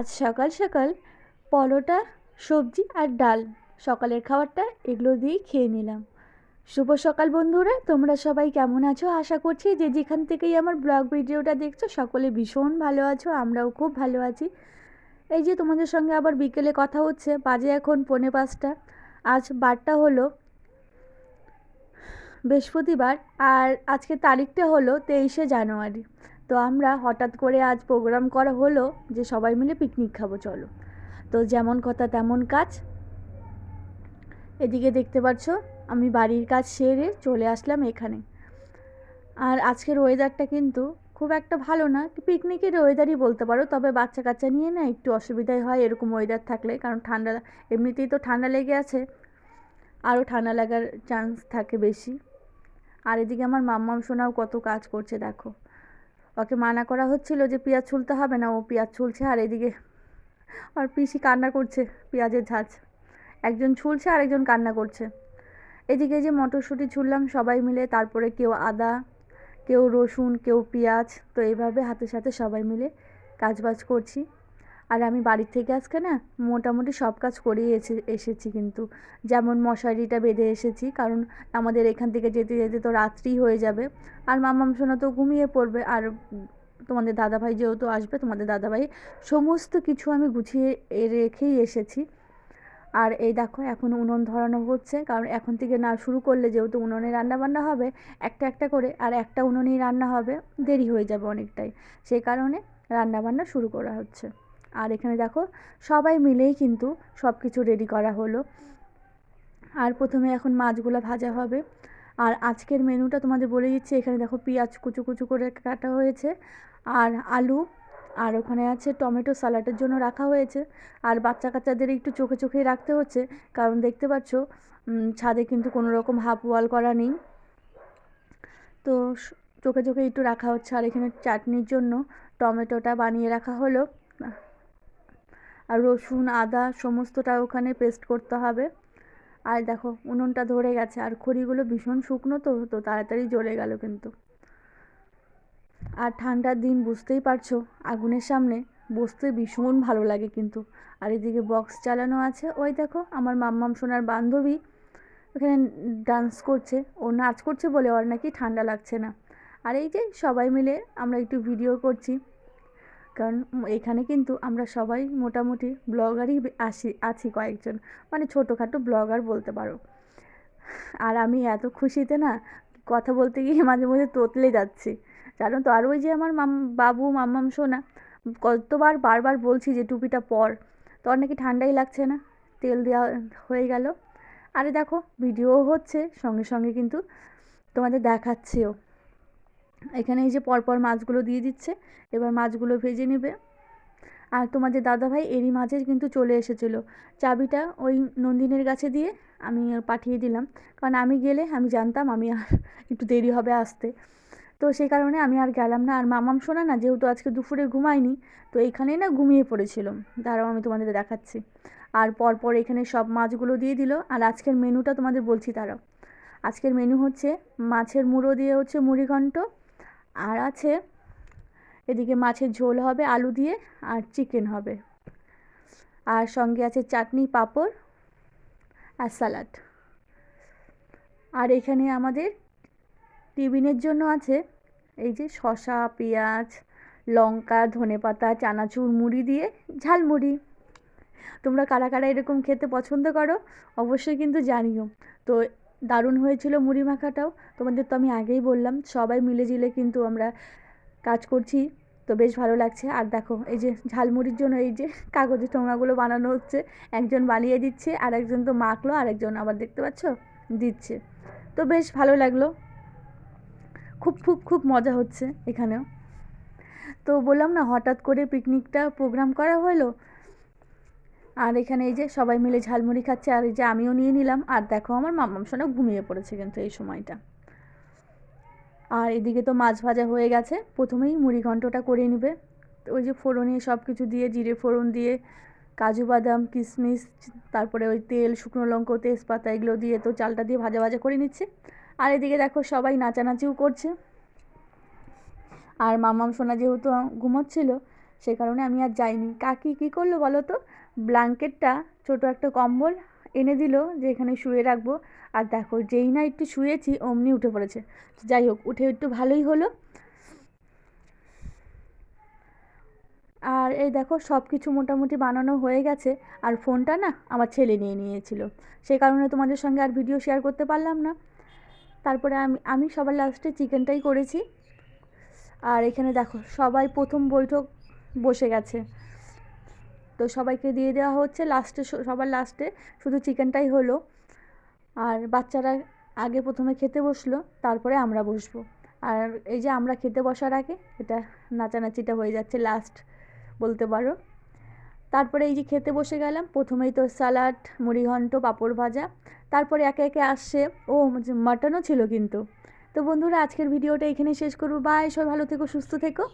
আজ সকাল সকাল পরোটা, সবজি আর ডাল সকালের খাবারটা এগুলো দিয়েই খেয়ে নিলাম। শুভ সকাল বন্ধুরা, তোমরা সবাই কেমন আছো? আশা করছি যে যেখান থেকেই আমার ব্লগ ভিডিওটা দেখছ, সকলে ভীষণ ভালো আছো, আমরাও খুব ভালো আছি। এই যে তোমাদের সঙ্গে আবার বিকেলে কথা হচ্ছে, বাজে এখন পৌনে পাঁচটা। আজ বারটা হলো বৃহস্পতিবার, আর আজকে তারিখটা হলো তেইশে জানুয়ারি। তো আমরা হঠাৎ করে আজ প্রোগ্রাম করা হলো যে সবাই মিলে পিকনিক খাব, চলো। তো যেমন কথা তেমন কাজ। এদিকে দেখতে পাচ্ছ, আমি বাড়ির কাজ সেরে চলে আসলাম এখানে। আর আজকের ওয়েদারটা কিন্তু খুব একটা ভালো না। পিকনিকের ওয়েদারই বলতে পারো, তবে বাচ্চা কাচ্চা নিয়ে না একটু অসুবিধাই হয় এরকম ওয়েদার থাকলে, কারণ ঠান্ডা এমনিতেই তো ঠান্ডা লেগে আছে। আরও ঠান্ডা লাগার চান্স থাকে বেশি। আর এদিকে আমার মাম্মাম সোনাও কত কাজ করছে, দেখো। ওকে মানা করা হচ্ছিল যে পেঁয়াজ ছুলতে হবে না, ও পেঁয়াজ ছুলছে আর এদিকে আর পিসি কান্না করছে পেঁয়াজের ঝাঁজ। একজন ছুলছে আর একজন কান্না করছে। এদিকে যে মটরশুঁটি ছুললাম সবাই মিলে, তারপরে কেউ আদা, কেউ রসুন, কেউ পেঁয়াজ, তো এইভাবে হাতের সাথে সবাই মিলে কাজবাজ করছি। আর আমি বাড়ির থেকে আজকে না মোটামুটি সব কাজ করেই এসে, এসেছি কিন্তু। যেমন মশারিটা বেঁধে এসেছি, কারণ আমাদের এখান থেকে যেতে যেতে তো রাত্রি হয়ে যাবে। আর মামাম সোনা তো ঘুমিয়ে পড়বে, আর তোমাদের দাদাভাই যেহেতু আসবে, তোমাদের দাদাভাই সমস্ত কিছু আমি গুছিয়ে রেখেই এসেছি। আর এই দেখো, এখন উনুন ধরানো হচ্ছে, কারণ এখন থেকে না শুরু করলে যেহেতু উনুনে রান্না বান্না হবে, একটা একটা করে, আর একটা উনুনেই রান্না হবে, দেরি হয়ে যাবে অনেকটাই। সেই কারণে রান্না বান্না শুরু করা হচ্ছে। আর এখানে দেখো সবাই মিলেই কিন্তু সব কিছু রেডি করা হলো। আর প্রথমে এখন মাছগুলো ভাজা হবে। আর আজকের মেনুটা তোমাদের বলে দিচ্ছি, এখানে দেখো পেঁয়াজ কুচু কুচু করে কাটা হয়েছে, আর আলু, আর ওখানে আছে টমেটো স্যালাডের জন্য রাখা হয়েছে। আর বাচ্চা কাচ্চাদের একটু চোখে চোখেই রাখতে হচ্ছে, কারণ দেখতে পাচ্ছ ছাদে কিন্তু কোনো রকম হাফ ওয়াল করা নেই। তো চোখে চোখে একটু রাখা হচ্ছে, আর এখানে চাটনির জন্য টমেটোটা বানিয়ে রাখা হলো। আর রসুন, আদা সমস্তটা ওখানে পেস্ট করতে হবে। আর দেখো, উনুনটা ধরে গেছে। আর খড়িগুলো ভীষণ শুকনো তো তো তাড়াতাড়ি জ্বলে গেল কিন্তু। আর ঠান্ডার দিন, বুঝতেই পারছ, আগুনের সামনে বসতে ভীষণ ভালো লাগে কিন্তু। আর এদিকে বক্স চালানো আছে। ওই দেখো, আমার মাম্মাম সোনার বান্ধবী ওখানে ডান্স করছে। ও নাচ করছে বলে ওর নাকি ঠান্ডা লাগছে না। আর এই যে সবাই মিলে আমরা একটু ভিডিও করছি। কারণ এখানে কিন্তু আমরা সবাই মোটামুটি ব্লগারই আসি, আছি কয়েকজন। মানে ছোটোখাটো ব্লগার বলতে পারো। আর আমি এত খুশিতে না কথা বলতে গিয়ে মাঝে মধ্যে তোতলে যাচ্ছি। জানো তো? আর ওই যে আমার মাম বাবু, মাম্মাম সোনা কতবার, বারবার বলছি যে, টুপিটা পর। তোর নাকি ঠান্ডাই লাগছে না, তেল দেওয়া হয়ে গেল। আরে দেখো, ভিডিও হচ্ছে সঙ্গে সঙ্গে কিন্তু তোমাদের দেখাচ্ছেও। এখানে এই যে পরপর মাছগুলো দিয়ে দিচ্ছে, এবার মাছগুলো ভেজে নেবে। আর তোমাদের দাদাভাই, এরই মাঝে কিন্তু চলে এসেছিল। চাবিটা ওই নন্দিনের কাছে দিয়ে আমি পাঠিয়ে দিলাম। কারণ আমি গেলে আমি জানতাম আমি আর একটু দেরি হবে আসতে। তো সেই কারণে আমি আর গেলাম না। আর মামাম শোনা না, যেহেতু আজকে দুপুরে ঘুমাইনি তো এইখানেই না ঘুমিয়ে পড়েছিলাম তারাও আমি তোমাদের দেখাচ্ছি। আর পরপর এখানে সব মাছগুলো দিয়ে দিল। আর আজকের মেনুটা তোমাদের বলছি তারাও আজকের মেনু হচ্ছে মাছের মুড়ো দিয়ে হচ্ছে মুড়িঘণ্ট আর আছে এদিকে মাছের ঝোল হবে, আলু দিয়ে আর চিকেন হবে। আর সঙ্গে আছে চাটনি, পাঁপড় আর স্যালাড আর এখানে আমাদের টিফিনের জন্য আছে এই যে শশা পেঁয়াজ, লঙ্কা, ধনে পাতা, চানাচুর, মুড়ি দিয়ে ঝালমুড়ি তোমরা কারা কারা এরকম খেতে পছন্দ করো অবশ্যই কিন্তু জানিও। তো দারুণ হয়েছিল মুড়ি মাখাটাও। তোমাদের তো আমি আগেই বললাম, সবাই মিলে জিলে কিন্তু আমরা কাজ করছি, তো বেশ ভালো লাগছে। আর দেখো, এই যে ঝালমুড়ির জন্য এই যে কাগজের ঠোঙাগুলো বানানো হচ্ছে, একজন বানিয়ে দিচ্ছে আর একজন তো মাখলো আর একজন আবার দেখতে পাচ্ছ দিচ্ছে। তো বেশ ভালো লাগল। খুব খুব খুব মজা হচ্ছে এখানেও। তো বললাম না, হঠাৎ করে পিকনিকটা প্রোগ্রাম করা হলো? আর এখানে এই যে সবাই মিলে ঝালমুড়ি খাচ্ছে, আর এই যে আমিও নিয়ে নিলাম। আর দেখো আমার মাম্মাম সোনা ঘুমিয়ে পড়েছে কিন্তু এই সময়টা। আর এদিকে তো মাছ ভাজা হয়ে গেছে। প্রথমেই মুড়ি ঘন্টটা করে নেবে। ওই যে ফোড়নে সব কিছু দিয়ে, জিরে ফোড়ন দিয়ে, কাজু বাদাম, কিশমিশ, তারপরে ওই তেল, শুকনো লঙ্কা, তেজপাতা এগুলো দিয়ে তো চালটা দিয়ে ভাজা ভাজা করে নিচ্ছে। আর এদিকে দেখো সবাই নাচানাচিও করছে। আর মামাম সোনা যেহেতু ঘুমোচ্ছিল সেই কারণে আমি আর যাইনি। কাকি কী করল বলো তো? ব্ল্যাঙ্কেটটা ছোটো একটা কম্বল এনে দিল যে এখানে শুয়ে রাখব। আর দেখো, যেই না একটু শুয়েছি, অমনি উঠে পড়েছে। যাই হোক, উঠে একটু ভালোই হলো। আর এই দেখো সব কিছু মোটামুটি বানানো হয়ে গেছে। আর ফোনটা না আমার ছেলে নিয়ে নিয়েছিল। সেই কারণে তোমাদের সঙ্গে আর ভিডিও শেয়ার করতে পারলাম না। তারপরে আমি আমি সবার লাস্টে চিকেনটাই করেছি। আর এখানে দেখো, সবাই প্রথম বৈঠক বসে গেছে। তো সবাইকে দিয়ে দেওয়া হচ্ছে লাস্টে সবার লাস্টে শুধু চিকেনটাই হলো। আর বাচ্চারা আগে প্রথমে খেতে বসল, তারপরে আমরা বসবো। আর এই যে আমরা খেতে বসার আগে এটা নাচানাচিটা হয়ে যাচ্ছে লাস্ট বলতে পারো। তারপরে এই যে খেতে বসে গেলাম, প্রথমেই তো স্যালাড মুড়িঘণ্ট পাঁপড় ভাজা। তারপরে একে একে আসছে, ও মাটনও ছিল কিন্তু। তো বন্ধুরা, আজকের ভিডিওটা এখানে শেষ করব। বাই সবাই ভালো থেকো, সুস্থ থেকো।